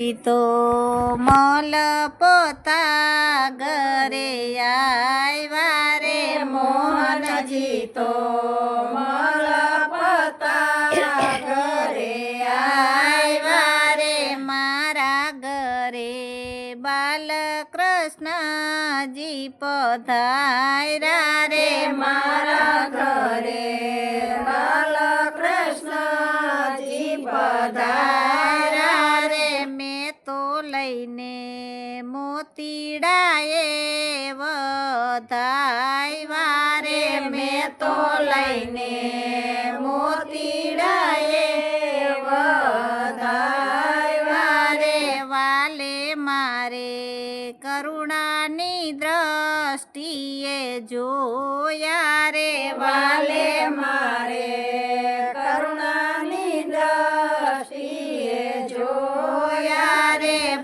તો મલ પોતા ઘરે આવ્યા રે મોહનજી. તો મલપતા ઘરે આવ્યા રે મારા ઘરે. બાલકૃષ્ણજી પધાર્યા રે મારા ઘરે. બાલકૃષ્ણજી પધાર્યા વધાવ્યા વારે મેં તો લઈને મોતીડાએ બધાય વારે વાલે મારે કરુણાની દ્રષ્ટિએ જોયા રે. વાલે મારે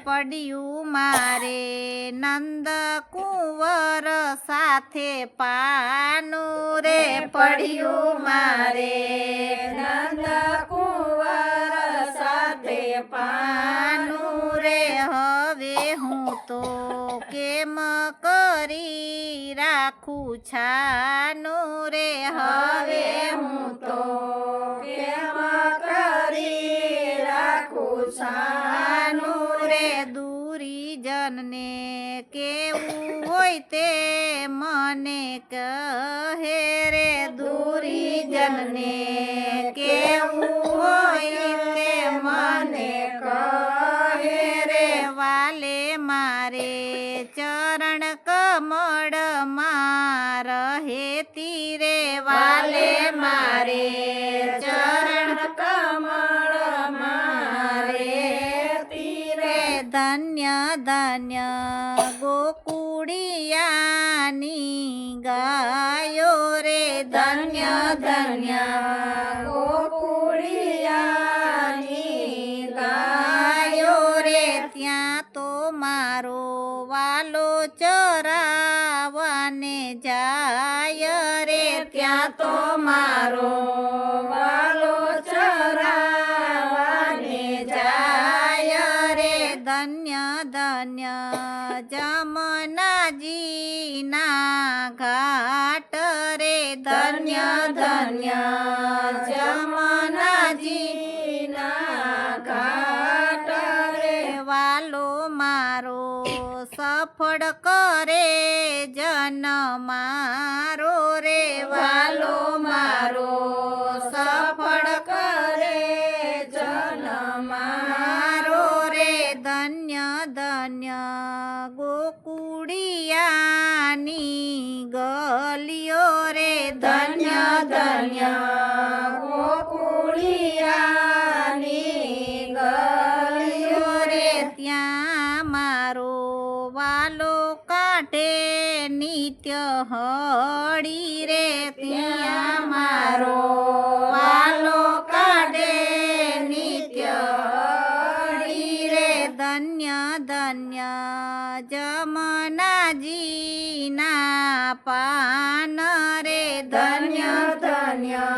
પડ્યું મારે નંદ કુંવર સાથે પાનું રે પડ્યું મારે. નંદ કુંવર સાથે પાનું રે હવે હું તો કેમ કરી રાખું છાનું રે? હવે હું તો કેમ કરી રાખું છાનું રે? દૂરી જનને કેવું હોય તે મને કહે રે દૂરી જનને કેવું હોય તે મને કહે રે. વાલે મારે ચરણ કમળમાં રહે તીરે. વાલે મારે ચરણ કમળ મારે તીરે. ધન્ય ધન્ય ધન્ય ધન્ય ગાયો રે ત્યાં તો મારો વાલો ચરાવાને જાય રે ત્યાં તો મારો ધન્ય ધન્ય જમનાજી ઘાટ રે વાલો મારો સફળ કરે જન મારો રે વાલો મારો કાઢે નિત્ય હળી રે ત્યાં મારો વાલો કાઢે નિત્ય હળી રે. ધન્ય ધન્ય જમનાજીના પાન રે. ધન્ય ધન્ય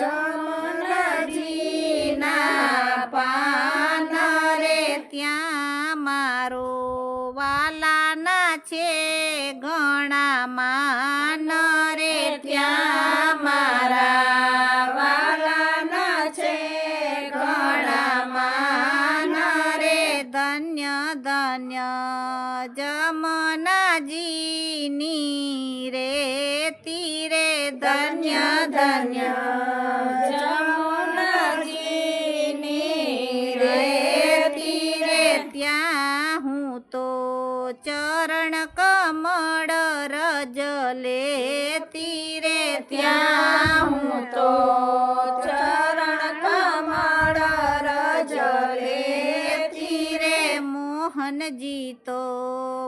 જમનાજીના પાન રે. ત્યાં ઘણા માન રે ત્યાં મારા વાલાના છે. ઘણા માન રે ધન્ય ધન્ય જમનાજીની રે. તીરે ધન્ય ધન્ય જમનાજીની લેતી રે ત્યાં હું તો ચરણ કમળ રજ લેતી રે મોહનજી તો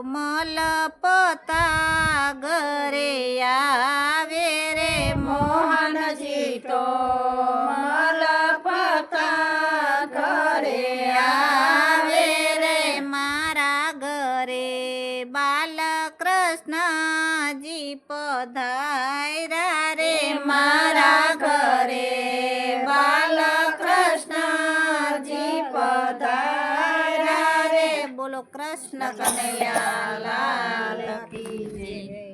મલપતા ઘરે આવે રે મોહનજી તો માજી પધાર્યા રે મારા ઘરે. બાલકૃષ્ણજી પધાર્યા રે. બોલો કૃષ્ણ કનૈયા લાલ કી જય.